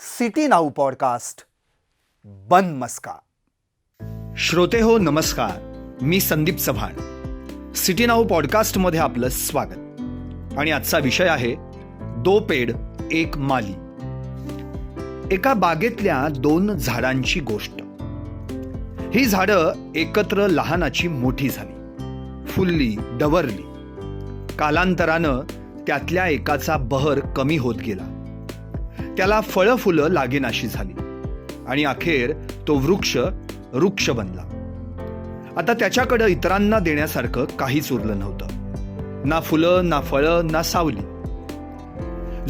City now podcast. बन मस्का. श्रोते हो नमस्कार. मी संदीप चव्हाण. सिटी नाऊ पॉडकास्टमध्ये आपलं स्वागत. आणि आजचा विषय आहे दो पेड एक माली. एका बागेतल्या दोन झाडांची गोष्ट. ही झाडं एकत्र लहानाची मोठी झाली. फुलली डवरली. कालांतरानं त्यातल्या एकाचा बहर कमी होत गेला. त्याला फळं फुलं लागेनाशी झाली. आणि अखेर तो वृक्ष वृक्ष बनला. आता त्याच्याकडं इतरांना देण्यासारखं काहीच उरलं नव्हतं. ना फुलं ना फळं ना सावली.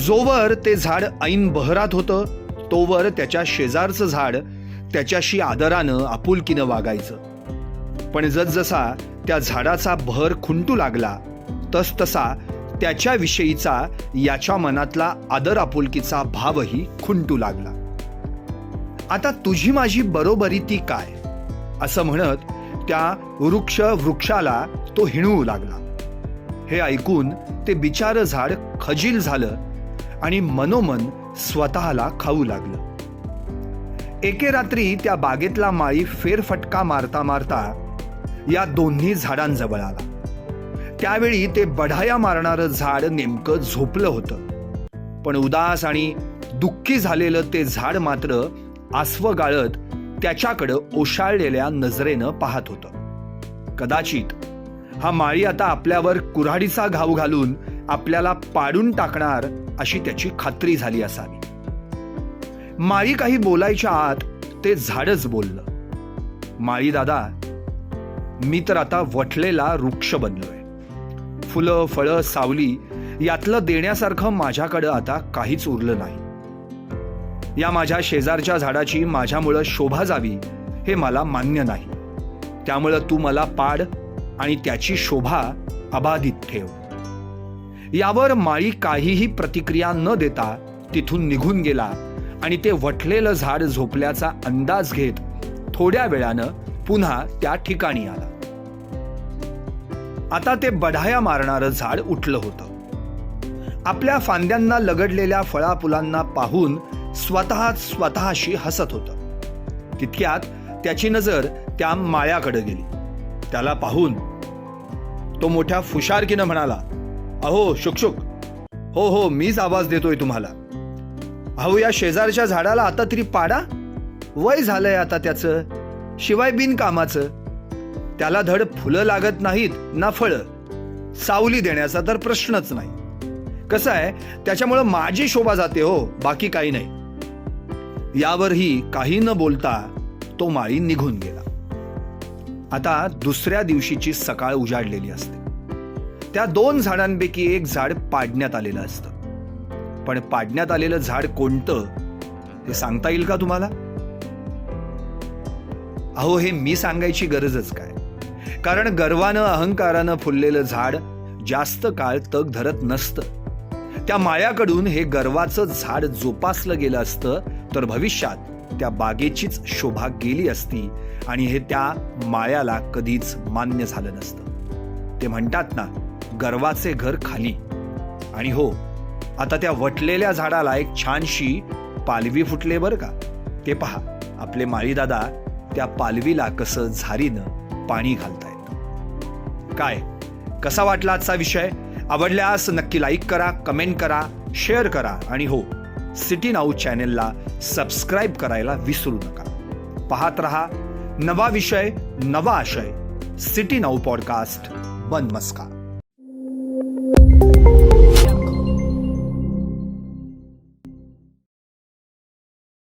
जोवर ते झाड ऐन बहरात होतं तोवर त्याच्या शेजारचं झाड त्याच्याशी आदरानं आपुलकीनं वागायचं. पण जसजसा त्या झाडाचा बहर खुंटू लागला तसतसा त्याच्याविषयीचा याच्या मनातला आदर आपुलकीचा भावही खुंटू लागला. आता तुझी माझी बरोबरी ती काय? असं म्हणत त्या वृक्ष वृक्षाला तो हिणवू लागला. हे ऐकून ते बिचार झाड खजील झालं आणि मनोमन स्वतःला खाऊ लागलं. एके रात्री त्या बागेतला माळी फेरफटका मारता मारता या दोन्ही झाडांजवळ आला. त्यावेळी ते बढाया मारणारं झाड नेमकं झोपलं होतं. पण उदास आणि दुःखी झालेलं ते झाड मात्र आसव गाळत त्याच्याकडं ओशाळलेल्या नजरेनं पाहत होतं. कदाचित हा माळी आता आपल्यावर कुऱ्हाडीचा घाव घालून आपल्याला पाडून टाकणार अशी त्याची खात्री झाली असावी. माळी काही बोलायच्या आत ते झाडच बोललं. माळी दादा मी तर आता वठलेला वृक्ष बनलोय. फुलं फळं सावली यातलं देण्यासारखं माझ्याकडं आता काहीच उरलं नाही. या माझ्या शेजारच्या झाडाची माझ्यामुळं शोभा जावी हे मला मान्य नाही. त्यामुळं तू मला पाड आणि त्याची शोभा अबाधित ठेव. यावर माळी काहीही प्रतिक्रिया न देता तिथून निघून गेला आणि ते वठलेलं झाड झोपल्याचा अंदाज घेत थोड्या वेळानं पुन्हा त्या ठिकाणी आला. आता ते बढाया मारणारं झाड उठलं होतं. आपल्या फांद्यांना लगडलेल्या फळाफुलांना पाहून स्वतः स्वतःशी हसत होतं. तितक्यात त्याची नजर त्या माळ्याकडे गेली. त्याला पाहून तो मोठ्या फुशारकीनं म्हणाला अहो शुकशुक. हो हो मीच आवाज देतोय तुम्हाला. अहो या शेजारच्या झाडाला आता तरी पाडा? वय झालंय आता त्याचं. शिवाय बिनकामाचं. त्याला धड फुलं लागत नाहीत ना फळं. सावली देण्याचा तर प्रश्नच नाही. कसं आहे त्याच्यामुळं माझी शोभा जाते हो बाकी काही नाही. यावरही काही न बोलता तो माळी निघून गेला. आता दुसऱ्या दिवशीची सकाळ उजाडलेली असते. त्या दोन झाडांपैकी एक झाड पाडण्यात आलेलं असतं. पण पाडण्यात आलेलं झाड कोणतं हे सांगता येईल का तुम्हाला? अहो हे मी सांगायची गरजच काय? कारण गर्वानं अहंकारानं फुललेलं झाड जास्त काळ तग धरत नसतं. त्या माळ्याकडून हे गर्वाचं झाड जोपासलं गेलं असतं तर भविष्यात त्या बागेचीच शोभा गेली असती आणि हे त्या माळ्याला कधीच मान्य झालं नसतं. ते म्हणतात ना गर्वाचे घर खाली. आणि हो आता त्या वटलेल्या झाडाला एक छानशी पालवी फुटले बरं का? ते पहा आपले माळीदादा त्या पालवीला कसं झारीनं पाणी घालतात. काय? कसा वाटला आजचा विषय? आवडल्यास नक्की लाईक करा कमेंट करा शेअर करा आणि हो सिटी नाऊ चॅनेलला सबस्क्राईब करायला विसरू नका. पाहत रहा नवा विषय नवा आशय. सिटी नाऊ पॉडकास्ट बन